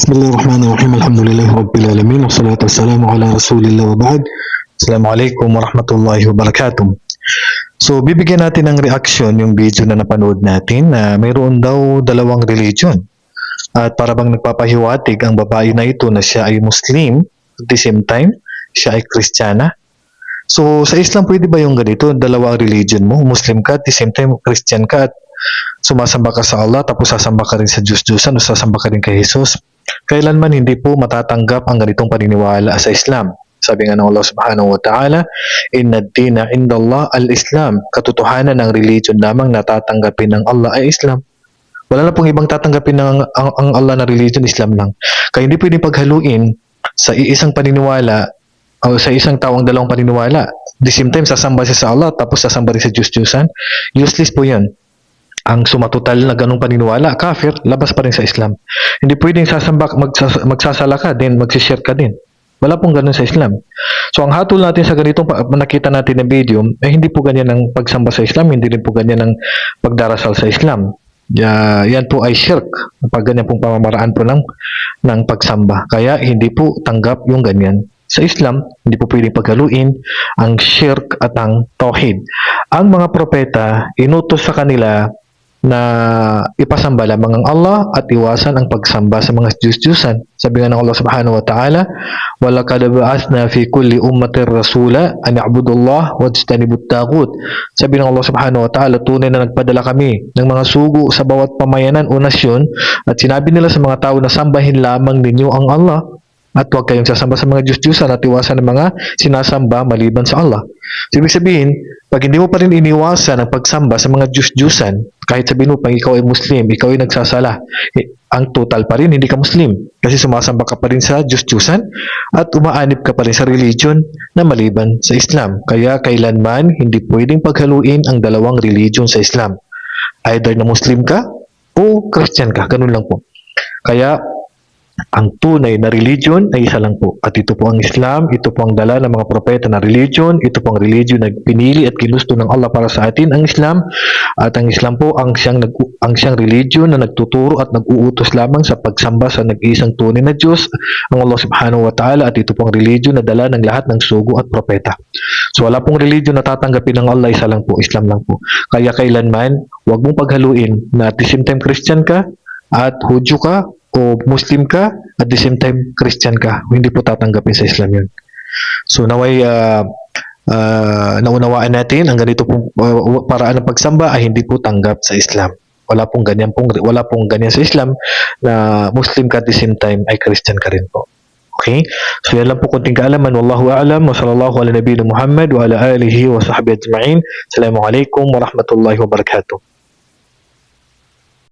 Bismillahirrahmanirrahim. Alhamdulillahi rabbil alamin. Wassalatu wassalamu ala rasulillah wa ba'd. Assalamu alaikum warahmatullahi wabarakatuh. So, bibigyan natin ng reaction yung video na napanood natin na mayroon daw dalawang religion. At para bang nagpapahiwatig ang babae na ito na siya ay Muslim, at the same time, siya ay Kristiyana. So, sa Islam pwede ba yung ganito? Dalawa ang religion mo, Muslim ka, at the same time, Christian ka, at sumasamba ka sa Allah, tapos sasamba ka rin sa Diyos-Diyosan, o sasamba ka rin kay Jesus kailanman hindi po matatanggap ang ganitong paniniwala sa Islam. Sabi nga ng Allah subhanahu wa ta'ala, Inna dina indallah al-Islam. Katotohanan ng religion lamang natatanggapin ng Allah ay Islam. Wala na pong ibang tatanggapin ng ang, ang Allah na religion, Islam lang. Kaya hindi pwedeng paghaluin sa iisang paniniwala o sa isang tawang dalawang paniniwala. The same time, sasamba siya sa Allah tapos sasamba rin sa Diyos-Diyosan. Useless po yan ang sumatotal na ganong paniniwala, kafir, labas pa rin sa Islam. Hindi pwedeng sasamba, magsas, magsasala ka din, magsishare ka din. Wala pong ganun sa Islam. So ang hatol natin sa ganitong nakita natin na video, ay hindi po ganyan ang pagsamba sa Islam, hindi rin po ganyan ang pagdarasal sa Islam. Ya, yan po ay shirk. Pag ganyan pong pamamaraan po ng, ng pagsamba. Kaya hindi po tanggap yung ganyan. Sa Islam, hindi po pwedeng paghaluin ang shirk at ang tauhid. Ang mga propeta, inutos sa kanila na ipasamba lamang ang Allah at iwasan ang pagsamba sa mga Diyos-Diyosan. Sabi nga ng Allah subhanahu wa ta'ala, وَلَقَدْ بَعَثْنَا فِي كُلِّ أُمَّةٍ رَسُولًا أَنْ يَعْبُدُوا اللَّهَ وَاجْتَنِبُوا الطَّاغُوتَ Sabi ng Allah subhanahu wa ta'ala, tunay na nagpadala kami ng mga sugo sa bawat pamayanan o nasyon at sinabi nila sa mga tao na sambahin lamang ninyo ang Allah at huwag kayong sasamba sa mga Diyos-Diyosan at iwasan ng mga sinasamba maliban sa Allah. So, ibig sabihin, pag hindi mo pa rin iniwasan ang pagsamba sa mga Diyos-Diyosan, kahit sabihin mo pang ikaw ay Muslim, ikaw ay nagsasala, eh, ang total pa rin, hindi ka Muslim. Kasi sumasamba ka pa rin sa Diyos-Diyosan at umaanib ka pa rin sa religion na maliban sa Islam. Kaya kailanman hindi pwedeng paghaluin ang dalawang religion sa Islam. Either na Muslim ka o Christian ka, ganun lang po. Kaya ang tunay na religion ay isa lang po. At ito po ang Islam, ito po ang dala ng mga propeta na religion, ito po ang religion na pinili at ginusto ng Allah para sa atin, ang Islam. At ang Islam po ang siyang, nag, ang siyang religion na nagtuturo at nag-uutos lamang sa pagsamba sa nag-iisang tunay na Diyos, ang Allah subhanahu wa ta'ala. At ito po ang religion na dala ng lahat ng sugo at propeta. So wala pong religion na tatanggapin ng Allah, isa lang po, Islam lang po. Kaya kailanman, huwag mong paghaluin na at the same time Christian ka, at Hudyo ka, o Muslim ka, at the same time Christian ka. Hindi po tatanggapin sa Islam yun. So naway uh, uh, naunawaan natin ang ganito pong uh, paraan ng pagsamba ay hindi po tanggap sa Islam. Wala pong ganyan pong wala pong ganyan sa Islam na Muslim ka at the same time ay Christian ka rin po. Okay? So yan lang po kunting kaalaman. Wallahu a'lam wa sallallahu ala nabiyina Muhammad wa ala alihi wa sahbihi ajma'in. Assalamualaikum warahmatullahi wabarakatuh.